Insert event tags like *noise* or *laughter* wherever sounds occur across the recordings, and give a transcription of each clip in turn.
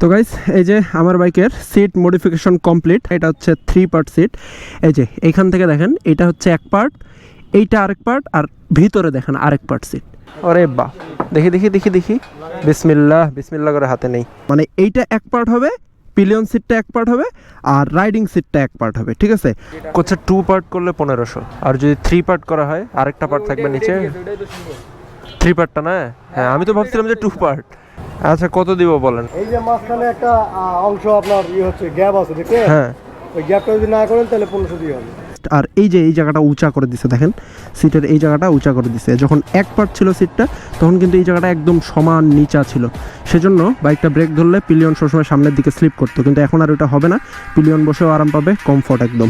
তো গাইস এই যে আমার বাইকের সিট মডিফিকেশন কমপ্লিট এটা হচ্ছে থ্রি পার্ট সিট এই যে এইখান থেকে দেখেন এটা হচ্ছে এক পার্ট এইটা আরেক পার্ট আর ভিতরে দেখেন আরেক পার্ট সিট আরে বাহ। দেখি দেখি দেখি দেখি। বিসমিল্লাহ বিসমিল্লাহ করে হাতে নেই। মানে এইটা এক পার্ট হবে পিলিয়ন সিটটা এক পার্ট হবে আর রাইডিং সিটটা এক পার্ট হবে ঠিক আছে? কোচ্ছে টু পার্ট করলে পনেরোশো। আর যদি থ্রি পার্ট করা হয় আরেকটা পার্ট থাকবে নিচে। থ্রি পার্টটা না? হ্যাঁ আমি তো ভাবছিলাম যে টু পার্ট আচ্ছা কত দিব বলেন? এই যে মাঝখানে একটা অংশ আপনার ইয়ে হচ্ছে গ্যাপ আছে দেখে হ্যাঁ। ওই গ্যাপটা যদি না করেন তাহলে পনেরোশো দিয়ে হবে। আর এই যে এই জায়গাটা উঁচা করে দিছে দেখেন সিটের এই জায়গাটা উঁচা করে দিছে। যখন এক পার্ট ছিল সিটটা তখন কিন্তু এই জায়গাটা একদম সমান নিচা ছিল। সেজন্য বাইকটা ব্রেক ধরলে পিলিয়ন সবসময় সামনের দিকে স্লিপ করতো। কিন্তু এখন আর ওটা হবে না। পিলিয়ন বসেও আরাম পাবে কমফর্ট একদম।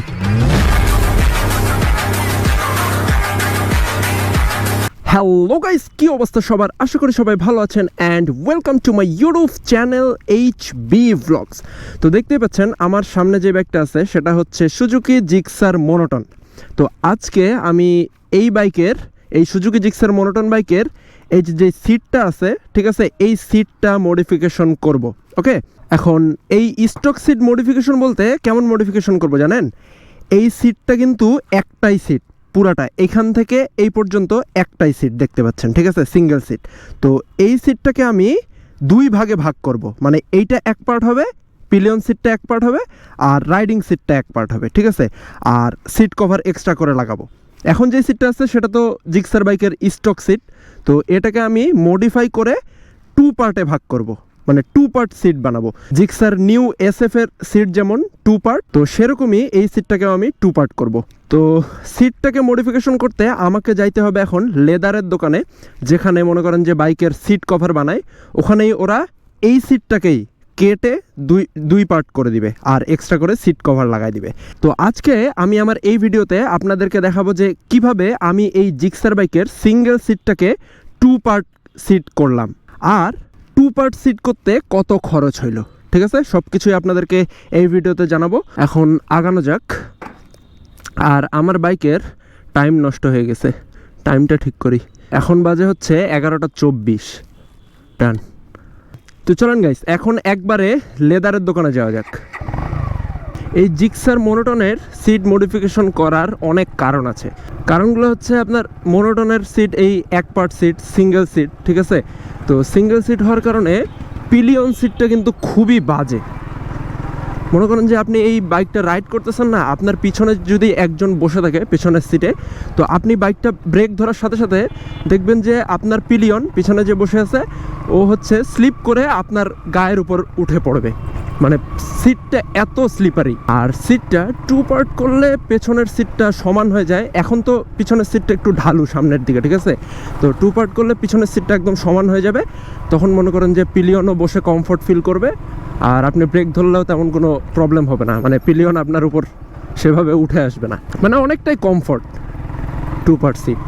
হ্যালো গাইস কি অবস্থা সবার? আশা করি সবাই ভালো আছেন and welcome to my YouTube channel H B vlogs তো দেখতেই পাচ্ছেন, আমার সামনে যে ব্যাগটা আছে, সেটা হচ্ছে সুজুকি জিক্সার মোনোটন তো আজকে আমি এই বাইকের এই সুজুকি জিক্সার মোনোটন বাইকের এই যে সিটটা আছে, ঠিক আছে, এই সিটটা মডিফিকেশন করব ওকে এখন এই স্টক সিট মডিফিকেশন বলতে কেমন মডিফিকেশন করব জানেন? এই সিটটা কিন্তু একটাই সিট পুরাটা এখান থেকে এই পর্যন্ত একটাই সিট দেখতে পাচ্ছেন, ঠিক আছে? সিঙ্গেল সিট তো এই সিটটাকে আমি দুই ভাগে ভাগ করব। মানে এইটা এক পার্ট হবে পিলিয়ন সিটটা এক পার্ট হবে, আর রাইডিং সিটটা এক পার্ট হবে, ঠিক আছে? আর সিট কভার এক্সট্রা করে লাগাবো। এখন যে সিটটা আছে, সেটা তো জিক্সার বাইকের স্টক সিট তো এটাকে আমি মডিফাই করে টু পার্টে ভাগ করব। মানে টু পার্ট সিট বানাবো। জিক্সার নিউ এস এফ এর সিট যেমন টু পার্ট তো সেরকমই এই সিটটাকেও আমি টু পার্ট করব। তো সিটটাকে মডিফিকেশন করতে আমাকে যাইতে হবে এখন লেদারের দোকানে, যেখানে মনে করেন যে বাইকের সিট কভার বানায়, ওখানেই ওরা এই সিটটাকেই কেটে দুই দুই পার্ট করে দিবে আর এক্সট্রা করে সিট কভার লাগাই দিবে। তো আজকে আমি আমার এই ভিডিওতে আপনাদেরকে দেখাবো যে কীভাবে আমি এই জিক্সার বাইকের সিঙ্গেল সিটটাকে টু পার্ট সিট করলাম। আর টু পার্ট সিট করতে কত খরচ হইল? ঠিক আছে? সব কিছুই আপনাদেরকে এই ভিডিওতে জানাব। এখন আগানো যাক। আর আমার বাইকের টাইম নষ্ট হয়ে গেছে। টাইমটা ঠিক করি। এখন বাজে হচ্ছে এগারোটা চব্বিশ। ডান তো চলেন গাইস এখন একবারে লেদারের দোকানে যাওয়া যাক। এই জিক্সার মোনোটনের সিট মডিফিকেশন করার অনেক কারণ আছে। কারণগুলো হচ্ছে আপনার মোনোটনের সিট, এই এক পার্ট সিট, সিঙ্গেল সিট, ঠিক আছে? তো সিঙ্গেল সিট হওয়ার কারণে পিলিয়ন সিটটা কিন্তু খুবই বাজে। মনে করেন যে আপনি এই বাইকটা রাইড করতেছেন না, আপনার পিছনে যদি একজন বসে থাকে, পিছনের সিটে তো আপনি বাইকটা ব্রেক ধরার সাথে সাথে দেখবেন যে আপনার পিলিয়ন পিছনে যে বসে আছে, ও হচ্ছে স্লিপ করে আপনার গায়ের উপর উঠে পড়বে। মানে সিটটা এত স্লিপারি আর সিটটা টু পার্ট করলে পেছনের সিটটা সমান হয়ে যায়। এখন তো পিছনের সিটটা একটু ঢালু সামনের দিকে, ঠিক আছে? তো টু পার্ট করলে পিছনের সিটটা একদম সমান হয়ে যাবে। তখন মনে করেন যে পিলিয়নও বসে কমফোর্ট ফিল করবে। আর আপনি ব্রেক ধরলেও তেমন কোনো প্রবলেম হবে না। মানে পিলিয়ন আপনার উপর সেভাবে উঠে আসবে না। মানে অনেকটাই কমফোর্ট টু পার্ট সিট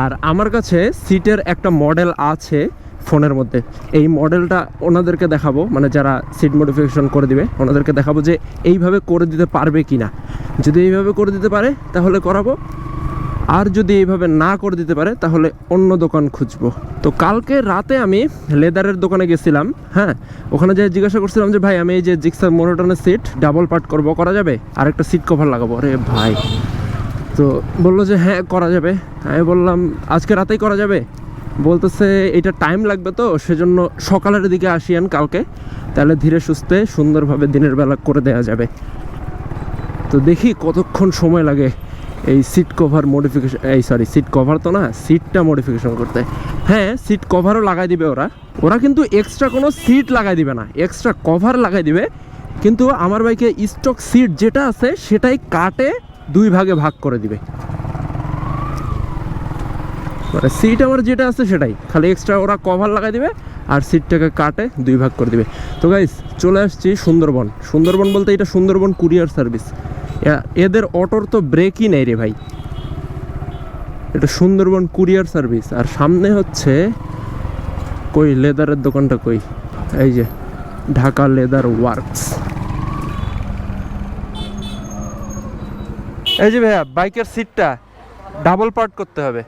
আর আমার কাছে সিটের একটা মডেল আছে ফোনের মধ্যে। এই মডেলটা ওনাদেরকে দেখাবো। মানে যারা সিট মডিফিকেশন করে দিবে, ওনাদেরকে দেখাবো যে এইভাবে করে দিতে পারবে কি না যদি এইভাবে করে দিতে পারে, তাহলে করাবো। আর যদি এইভাবে না করে দিতে পারে, তাহলে অন্য দোকান খুঁজবো। তো কালকে রাতে আমি লেদারের দোকানে গেছিলাম হ্যাঁ? ওখানে যে জিজ্ঞাসা করছিলাম যে, ভাই, আমি এই যে জিক্সার মোনোটনের সিট ডাবল পার্ট করব, করা যাবে? আর একটা সিট কভার লাগাবো। আরে ভাই। তো বলল যে হ্যাঁ করা যাবে। আমি বললাম, আজকে রাতেই করা যাবে? বলতেছে, এটা টাইম লাগবে তো, সেজন্য সকালের দিকে আসিয়েন কালকে। তাহলে ধীরে সুস্থে সুন্দরভাবে দিনের বেলা করে দেওয়া যাবে। তো দেখি কতক্ষণ সময় লাগে। এই সিট কভার মডিফিকেশন এই সরি সিট কভার তো না সিটটা মডিফিকেশন করতে। হ্যাঁ সিট কভারও লাগাই দিবে ওরা। ওরা কিন্তু এক্সট্রা কোনো সিট লাগাই দিবে না। এক্সট্রা কভার লাগাই দিবে। কিন্তু আমার বাইকে স্টক সিট যেটা আছে, সেটাই কাটে দুই ভাগে ভাগ করে দিবে। মানে সিট আমার যেটা আছে, সেটাই। খালি এক্সট্রা ওরা কভার লাগাই দিবে আর সিটটাকে কাটে দুই ভাগ করে দিবে। তো গাইস চলে আসছি সুন্দরবন। সুন্দরবন বলতে এটা সুন্দরবন কুরিয়ার সার্ভিস এদের অটোর তো ব্রেকই নেই রে ভাই। এটা সুন্দরবন কুরিয়ার সার্ভিস। আর সামনে হচ্ছে, কই, লেদারের দোকানটা কই? এই যে, ঢাকা লেদার ওয়ার্কস। এই যে ভাইয়া, বাইকের সিটটা ডাবল পার্ট করতে হবে।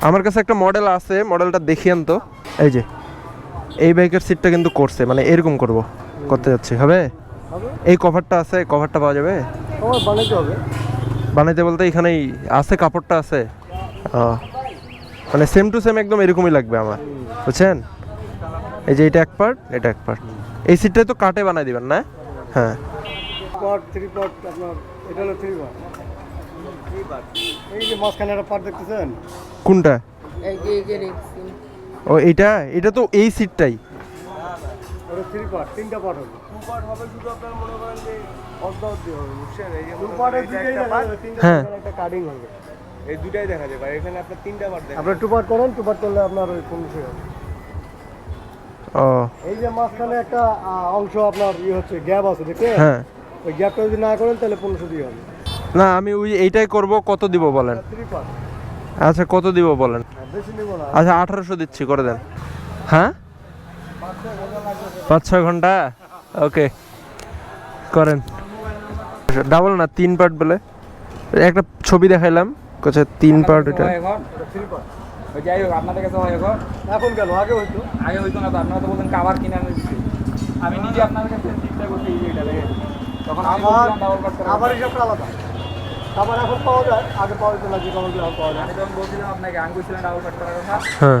আমার কাছে একটা মডেল আছে, মডেলটা দেখিয়েন তো। এই যে, এই বাইকের সিটটা কিন্তু করছে মানে এরকম করব। করতে যাচ্ছি, হবে? এই কভারটা আছে কভারটা পাওয়া যাবে? বানাইতে হবে। বানাইতে বলতে এখানেই আছে কাপড়টা আছে। ও। মানে সেম টু সেম একদম এরকমই লাগবে আমার। বুঝছেন? এই যে এটা এক পার্ট এটা এক পার্ট এই সিটটাই তো কাটে বানাই দিবেন না? হ্যাঁ। পার্ট থ্রি পার্ট আপনার এটা হলো থ্রি পার্ট এই যে মাঝখানে একটা পার্ট দেখতেছেন? কোনটা? এই যে এই যে রেখছি ও এটা এটা তো এই সিটটাই ওটা থ্রি পার্ট তিনটা পার্ট হবে। টু পার্টের দুইটাই দেখা যাবে, তিনটা হ্যাঁ। একটা কাটিং হবে। এই দুটাই দেখা যাবে আর এখানে আপনার তিনটা বার দেখা আপনার টু পার্ট করেন টু পার্ট করলে আপনার ওই পনেরোশো হবে? ও। এই যে মাঝখানে একটা অংশ আপনার ইয়ে হচ্ছে গ্যাপ আছে দেখে হ্যাঁ। ওই গ্যাপটা যদি না করেন তাহলে পনেরোশো দিয়ে হবে। না আমি ওই এইটাই করব কত দিব বলেন? থ্রি পার্ট আচ্ছা কত দিব বলেন? বেশি নেব না। আচ্ছা আঠারোশো দিচ্ছি করে দেন। হ্যাঁ? পাঁচ ছয় ঘণ্টা? ওকে করেন। ডাবল না তিন পার্ট বলে। একটা ছবি দেখাইলাম কোথায় তিন পার্ট এটা। যাই হোক আপনাদের কাছে হয় এখন আগে আগে হইতো না তো আপনারা তো বলতেন কাবার কিনে আনে দিচ্ছে। আমি নিজে আপনাদের কাছে চিন্তা করতে এই এটা দেখেন। তখন আমার আমার হিসাবটা আলাদা। এখন পাওয়া যায় আগে পাওয়া যেত না যে এখন পাওয়া যায়। আমি যখন বলছিলাম আপনাকে আমি বলছিলাম ডাবল কাট করার কথা হ্যাঁ।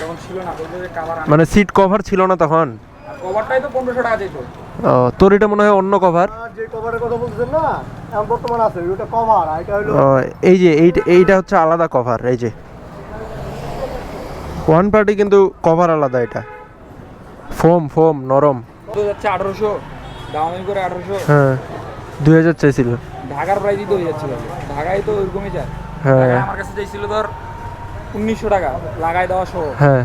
তখন ছিল না বলতো যে কাবার মানে সিট কভার ছিল না তখন? কভারটাই তো পনেরোশো টাকা চাইতো ও তোর এটা মনে হয় অন্য কভার যে কভারের কথা বলছেন না এখন বর্তমান আছে ওটা কভার আর এটা হলো এই যে এইটা এইটা হচ্ছে আলাদা কভার এই যে। ওয়ান পার্টি কিন্তু কভার আলাদা এটা। ফোম ফোম নরম। তো যাচ্ছে আঠারোশো দামি করে আঠারোশো। হ্যাঁ দুই হাজার চাইছিল। ঢাকার প্রাইসই তো হয়ে যাচ্ছিল। ঢাকায় তো ওইরকমই যায় হ্যাঁ। ঢাকায় আমার কাছে চাইছিল ধর উনিশশো টাকা লাগাই দেওয়া সহ। হ্যাঁ।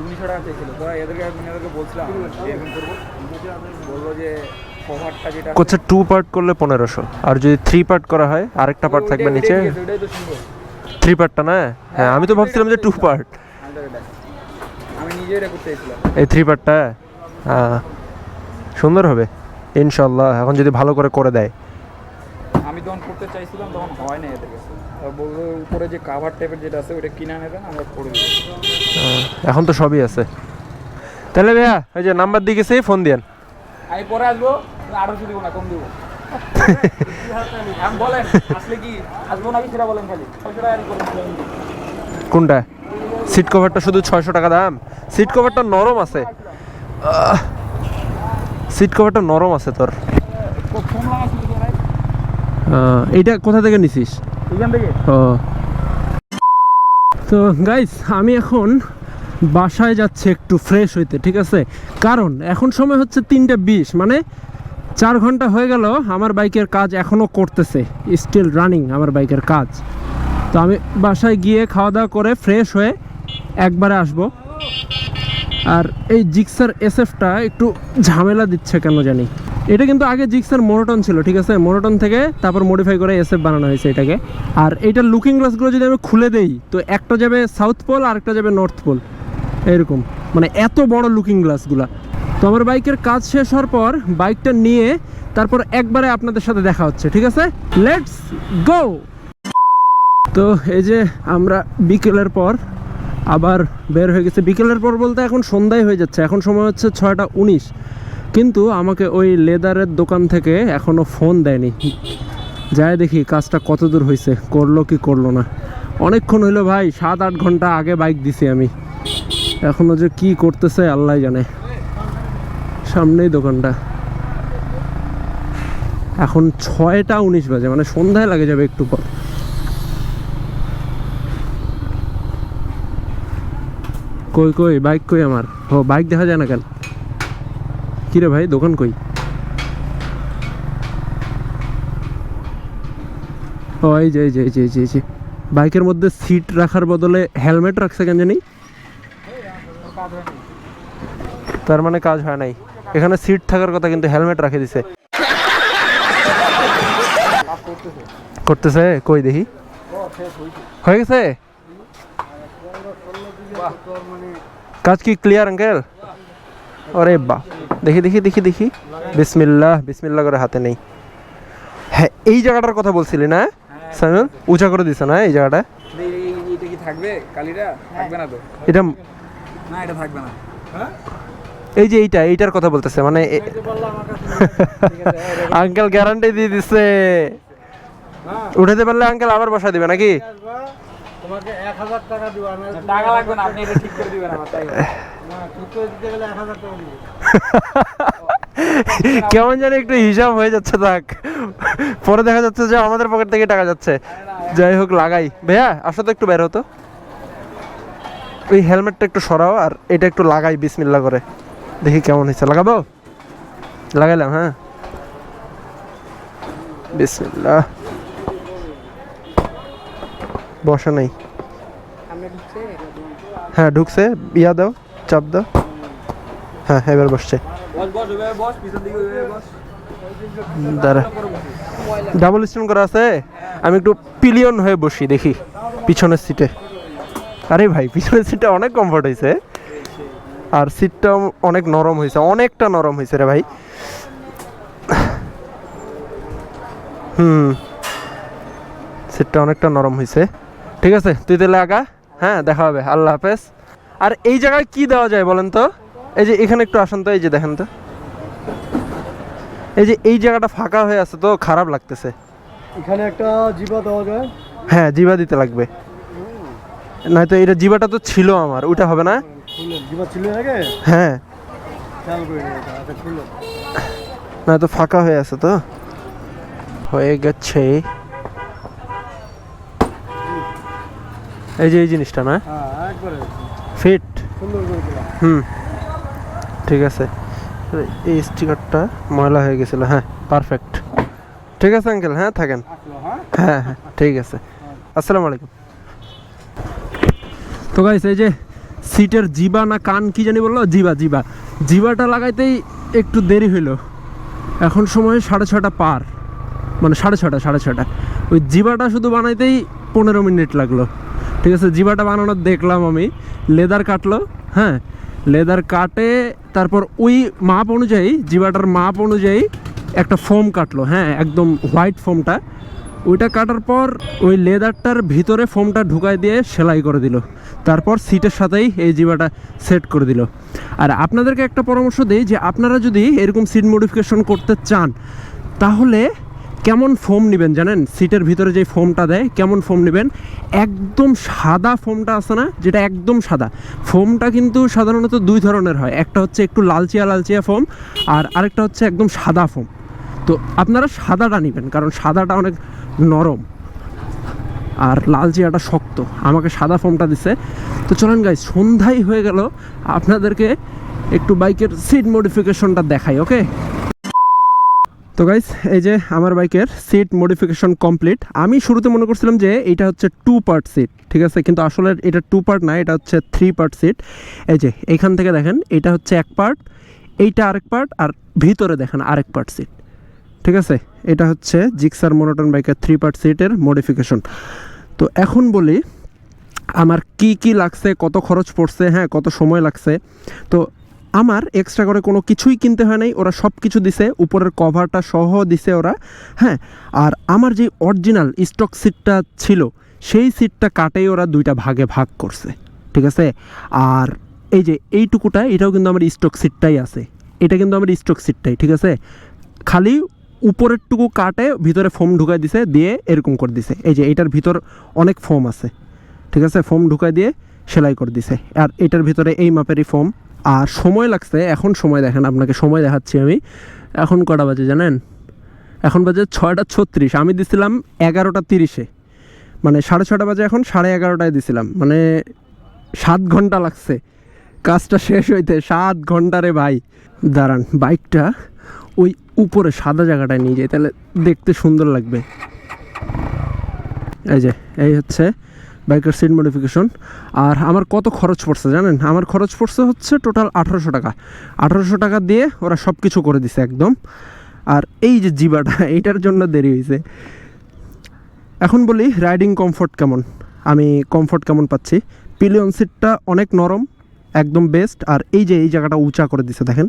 উনিশশো টাকা চাইছিল তো এদেরকে আমি এদেরকে বলছিলাম এরকম করব। বলল যে কভারটা যেটা টু পার্ট করলে পনেরোশো। আর যদি থ্রি পার্ট করা হয় আরেকটা পার্ট থাকবে নিচে? থ্রি পার্টটা না? হ্যাঁ আমি তো ভাবছিলাম যে টু পার্ট আমি তো এটা- আমি নিজে এটা করতে চাইছিলাম। এই থ্রি পার্টটা হ্যাঁ সুন্দর হবে। ইনশাল্লাহ এখন যদি ভালো করে করে দেয়। যখন করতে চাইছিলাম তখন হয় না এদের কাছে বলল উপরে যে কাভার টাইপের যেটা আছে ওটা কিনে নেবেন আমরা করে দেবো হ্যাঁ, এখন তো সবই আছে। তাহলে ভাইয়া ওই যে নাম্বার দিয়ে গেছে ফোন দিয়েন। আমি পরে আসব আঠারোশো দিব না কম দিব। আমি বলেন আসলে কি আসব নাকি সেটা বলেন খালি। ছয়শো টাকা কোনটা? সিট কভারটা শুধু ছয়শো টাকা দাম? সিট কভারটা নরম আছে। সিট কভারটা নরম আছে তোর ফোন লাগাইছিল তো ভাই এইটা কোথা থেকে নিছিস? এখান থেকে। ও। তো গাইস আমি এখন বাসায় যাচ্ছি একটু ফ্রেশ হইতে ঠিক আছে? কারণ এখন সময় হচ্ছে তিনটে বিশ মানে চার ঘণ্টা হয়ে গেল আমার বাইকের কাজ এখনও করতেছে স্টিল রানিং আমার বাইকের কাজ। তো আমি বাসায় গিয়ে খাওয়া দাওয়া করে ফ্রেশ হয়ে একবারে আসব। আর এই জিক্সার এসএফটা একটু ঝামেলা দিচ্ছে কেন জানি। এটা কিন্তু আগে জিক্সের মোনোটন ছিল, ঠিক আছে? মোনোটন থেকে তারপর মডিফাই করে এসএফ বানানো হয়েছে এটাকে। আর এইটার লুকিং গ্লাসগুলো যদি আমি খুলে দেই, তো একটা যাবে সাউথ পোল আর একটা যাবে নর্থ পোল এরকম মানে এত বড় লুকিং গ্লাসগুলা তো আমার বাইকের কাজ শেষ হওয়ার পর বাইকটা নিয়ে তারপর একবারে আপনাদের সাথে দেখা হচ্ছে, ঠিক আছে? লেটস গো তো এই যে আমরা বিকেলের পর আবার বের হয়ে গেছে। বিকেলের পর বলতে এখন সন্ধ্যায় হয়ে যাচ্ছে। এখন সময় হচ্ছে ছয়টা উনিশ। কিন্তু আমাকে ওই লেদারের দোকান থেকে এখনও ফোন দেয়নি। যাই দেখি কাজটা কত দূর হয়েছে করল কি করল না। অনেকক্ষণ হইল ভাই সাত আট ঘণ্টা আগে বাইক দিছি আমি। এখনও যে কি করতেছে আল্লাহ জানে। সামনেই দোকানটা। এখন ছয়টা উনিশ বাজে মানে সন্ধ্যায় লাগে যাবে একটু পর। কই কই, বাইক কই আমার? ও, বাইক দেখা যায় না কেন? কিরে ভাই দোকান কই? ও এই যে যে যে যে, বাইকের মধ্যে সিট রাখার বদলে হেলমেট রাখছে কেন জানি? তার মানে কাজ হয় নাই। এখানে সিট থাকার কথা কিন্তু হেলমেট রাখে দিছে। করতেছে? কই দেখি? হয়ে গেছে? কাজ কি ক্লিয়ার আঙ্কেল আরে বাহ। দেখি দেখি দেখি দেখি। বিসমিল্লাহ বিসমিল্লাহ করে হাতে নেই। হ্যাঁ এই জায়গাটার কথা বলছিলি না? সামিউল উঁচা করে দিছে না এই জায়গাটা? থাকবে? কালিটা? থাকবে না তো? এটা না এটা থাকবে না। হ্যাঁ? এই যে এইটা এইটার কথা বলতেছে মানে আঙ্কেল গ্যারান্টি দিয়ে দিচ্ছে হ্যাঁ উঠাতে পারলে আঙ্কেল আবার বসা দিবে নাকি? তোমাকে এক হাজার টাকা দিব টাকা লাগবে না আপনি এটা ঠিক করে দিবেন আমার *laughs* কেমন জানি একটু হিসাব হয়ে যাচ্ছে থাক। পরে দেখা যাচ্ছে যে আমাদের পকেট থেকে টাকা যাচ্ছে। যাই হোক লাগাই। ভাইয়া আসলে তো একটু বের হতো ওই হেলমেটটা একটু সরাও আর এটা একটু লাগাই বিসমিল্লা করে। দেখি কেমন হয়েছে। লাগাবো? লাগাইলাম হ্যাঁ। বিসমিল্লা বসা নাই। হ্যাঁ ঢুকছে। ইয়া দাও। চাপ দাও। হ্যাঁ এবার বসছে। দাঁড়া। ডাবল স্ট্যান্ড করা আছে? আমি একটু পিলিয়ন হয়ে বসি, দেখি। পিছনের সিটে আরে ভাই, পিছনের সিটটা অনেক কমফর্ট হয়েছে। আর সিটটা অনেক নরম হয়েছে, অনেকটা নরম হয়েছে রে ভাই। হুম। সিটটা অনেকটা নরম হয়েছে। ঠিক আছে, তুই তাহলে আগা। হ্যাঁ দেখা হবে। আল্লাহ হাফেজ। আর এই জায়গায় কি দেওয়া যায় বলেন তো? এই যে এখানে একটু আসেন তো এই যে দেখেন তো। এই যে এই জায়গাটা ফাঁকা হয়ে আছে তো খারাপ লাগতেছে। এখানে একটা জিবা দেওয়া যায়। হ্যাঁ জিবা দিতে লাগবে। নয়তো এটা জিবাটা তো ছিল আমার ওটা হবে না? জিবা ছিল আগে? হ্যাঁ। এটা আচ্ছা নয়তো ফাঁকা হয়ে আছে তো। হয়ে গেছে। এই যে এই জিনিসটা না? হ্যাঁ একবারে। ফিট? হুম। ঠিক আছে। এই স্টিকারটা ময়লা হয়ে গেছিল হ্যাঁ পারফেক্ট ঠিক আছে আঙ্কেল হ্যাঁ থাকেন। হ্যাঁ? হ্যাঁ হ্যাঁ ঠিক আছে। আসসালামু আলাইকুম। তো গাইস এই যে সিটের জিবা না কান কি জানি বলল? জিবা জিবা। জিবাটা লাগাইতেই একটু দেরি হইল। এখন সময় সাড়ে ছটা পার। মানে সাড়ে ছটা সাড়ে ছটা ওই জিবাটা শুধু বানাইতেই পনেরো মিনিট লাগল। ঠিক আছে জিবাটা বানানোর দেখলাম আমি। লেদার কাটলো হ্যাঁ? লেদার কাটে, তারপর ওই মাপ অনুযায়ী জিবাটার মাপ অনুযায়ী একটা ফোম কাটলো হ্যাঁ একদম হোয়াইট ফোমটা। ওইটা কাটার পর ওই লেদারটার ভিতরে ফোমটা ঢুকাই দিয়ে সেলাই করে দিল। তারপর সিটের সাথেই এই জিবাটা সেট করে দিল। আর আপনাদেরকে একটা পরামর্শ দিই যে, আপনারা যদি এরকম সিট মডিফিকেশন করতে চান, তাহলে কেমন ফোম নেবেন জানেন? সিটের ভিতরে যে ফোমটা দেয়, কেমন ফোম নেবেন? একদম সাদা ফোমটা আছে না, যেটা একদম সাদা। ফোমটা কিন্তু সাধারণত দুই ধরনের হয়। একটা হচ্ছে একটু লালচিয়া লালচিয়া ফোম আর আরেকটা হচ্ছে একদম সাদা ফোম তো আপনারা সাদাটা নেবেন, কারণ সাদাটা অনেক নরম। আর লাল শক্ত। আমাকে সাদা ফোমটা দিছে। তো চলেন গাই সন্ধ্যাই হয়ে গেল। আপনাদেরকে একটু বাইকের সিট মডিফিকেশনটা দেখাই ওকে তো গাইস এই যে আমার বাইকের সিট মডিফিকেশন কমপ্লিট আমি শুরুতে মনে করছিলাম যে এটা হচ্ছে টু পার্ট সিট ঠিক আছে? কিন্তু আসলে এটা টু পার্ট না, এটা হচ্ছে থ্রি পার্ট সিট এই যে এইখান থেকে দেখেন, এটা হচ্ছে এক পার্ট এইটা আরেক পার্ট আর ভিতরে দেখেন আরেক পার্ট সিট ঠিক আছে? এটা হচ্ছে জিক্সার মোনোটন বাইকের থ্রি পার্ট সিটের মডিফিকেশন তো এখন বলি, আমার কি কি লাগছে, কত খরচ পড়ছে হ্যাঁ কত সময় লাগছে? তো আমার এক্সট্রা করে কোনো কিছুই কিনতে হয় নাই, ওরা সব কিছু দিছে, উপরের কভারটা সহ দিছে ওরা হ্যাঁ? আর আমার যে অরিজিনাল স্টক সিটটা ছিল, সেই সিটটা কাটেই ওরা দুইটা ভাগে ভাগ করছে, ঠিক আছে? আর এই যে এইটুকুটা এটাও কিন্তু আমার স্টক সিটটাই আছে, এটা কিন্তু আমার স্টক সিটটাই ঠিক আছে? খালি উপরের টুকু কাটে, ভিতরে ফোম ঢুকাই দিছে, দিয়ে এরকম করে দিছে, এই যে এটার ভিতর অনেক ফোম আছে, ঠিক আছে? ফোম ঢুকাই দিয়ে সেলাই করে দিছে, আর এটার ভিতরে এই মাপেরই ফোম আর সময় লাগছে, এখন সময় দেখেন, আপনাকে সময় দেখাচ্ছি আমি। এখন কটা বাজে জানেন? এখন বাজে ছয়টা ছত্রিশ, আমি দিছিলাম এগারোটা তিরিশে। মানে সাড়ে ছটা বাজে এখন, সাড়ে এগারোটায় দিছিলাম। মানে সাত ঘণ্টা লাগছে। কাজটা শেষ হইতে সাত ঘণ্টা রে ভাই। দাঁড়ান, বাইকটা ওই উপরে সাদা জায়গাটায় নিয়ে যাই, তাহলে দেখতে সুন্দর লাগবে। এই যে, এই হচ্ছে বাইকের সিট মডিফিকেশন আর আমার কত খরচ পড়ছে জানেন? আমার খরচ পড়ছে হচ্ছে টোটাল আঠারোশো টাকা। আঠারোশো টাকা দিয়ে ওরা সব কিছু করে দিছে একদম। আর এই যে জিবাটা, *laughs* এইটার জন্য দেরি হয়েছে এখন বলি রাইডিং কমফোর্ট কেমন? আমি কমফোর্ট কেমন পাচ্ছি? পিলিয়ন সিটটা অনেক নরম। একদম বেস্ট আর এই যে এই জায়গাটা উঁচা করে দিছে, দেখেন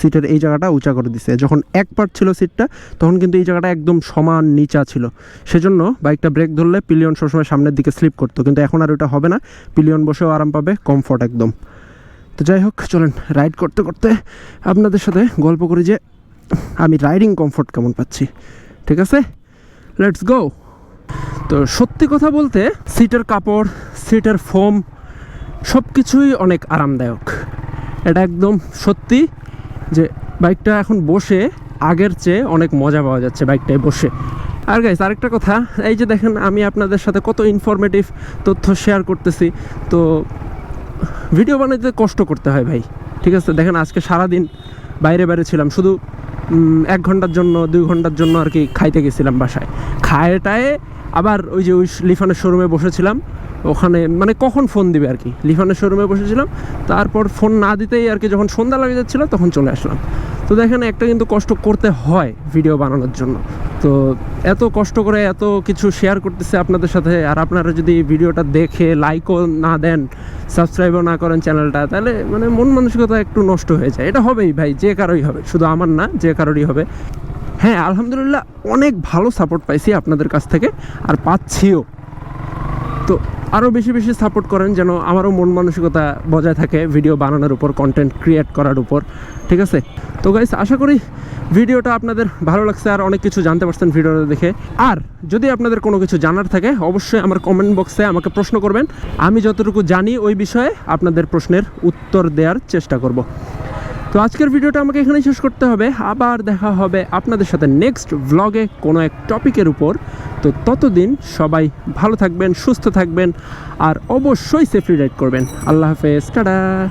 সিটের এই জায়গাটা উঁচা করে দিছে। যখন এক পার্ট ছিল সিটটা তখন কিন্তু এই জায়গাটা একদম সমান নিচা ছিল। সেজন্য বাইকটা ব্রেক ধরলে পিলিয়ন সবসময় সামনের দিকে স্লিপ করতো। কিন্তু এখন আর ওটা হবে না। পিলিয়ন বসেও আরাম পাবে কমফোর্ট একদম। তো যাই হোক, চলেন রাইড করতে করতে আপনাদের সাথে গল্প করি যে আমি রাইডিং কমফোর্ট কেমন পাচ্ছি। ঠিক আছে? লেটস গো তো সত্যি কথা বলতে সিটের কাপড় সিটের ফোম সব কিছুই অনেক আরামদায়ক। এটা একদম সত্যি যে বাইকটা এখন বসে আগের চেয়ে অনেক মজা পাওয়া যাচ্ছে বাইকটায় বসে। আর গাইস আরেকটা কথা, এই যে দেখেন আমি আপনাদের সাথে কত ইনফরমেটিভ তথ্য শেয়ার করতেছি, তো ভিডিও বানাইতে কষ্ট করতে হয় ভাই, ঠিক আছে? দেখেন আজকে সারাদিন বাইরে বাইরে ছিলাম, শুধু এক ঘণ্টার জন্য, দুই ঘণ্টার জন্য আর কি খাইতে গেছিলাম বাসায়। খায়টায় আবার ওই যে ওই লিফানের শোরুমে বসেছিলাম ওখানে মানে কখন ফোন দিবে আর কি? লিফানের শোরুমে বসেছিলাম, তারপর ফোন না দিতেই আর কি যখন সন্ধ্যা লেগে যাচ্ছিল তখন চলে আসলাম। তো দেখেন একটা কিন্তু কষ্ট করতে হয় ভিডিও বানানোর জন্য। তো এত কষ্ট করে এত কিছু শেয়ার করতেছে আপনাদের সাথে, আর আপনারা যদি ভিডিওটা দেখে লাইকও না দেন সাবস্ক্রাইবও না করেন চ্যানেলটা তাহলে মানে মন মানসিকতা একটু নষ্ট হয়ে যায়। এটা হবেই ভাই, যে কারোই হবে, শুধু আমার না, যে কারোরই হবে। হ্যাঁ আলহামদুলিল্লাহ অনেক ভালো সাপোর্ট পাইছি আপনাদের কাছ থেকে, আর পাচ্ছিও। তো আরও বেশি বেশি সাপোর্ট করেন যেন আমারও মন মানসিকতা বজায় থাকে ভিডিও বানানোর উপর কন্টেন্ট ক্রিয়েট করার উপর, ঠিক আছে? তো গাইস আশা করি ভিডিওটা আপনাদের ভালো লাগছে আর অনেক কিছু জানতে পারছেন ভিডিওটা দেখে। আর যদি আপনাদের কোনো কিছু জানার থাকে, অবশ্যই আমার কমেন্ট বক্সে আমাকে প্রশ্ন করবেন। আমি যতটুকু জানি ওই বিষয়ে আপনাদের প্রশ্নের উত্তর দেওয়ার চেষ্টা করব। তো আজকের ভিডিওটা আমাকে এখানেই শেষ করতে হবে। আবার দেখা হবে আপনাদের সাথে নেক্সট ভ্লগে কোনো এক টপিকের উপর। তো ততদিন সবাই ভালো থাকবেন, সুস্থ থাকবেন, আর অবশ্যই সেফলি রাইড করবেন। আল্লাহ হাফেজ, টাটা।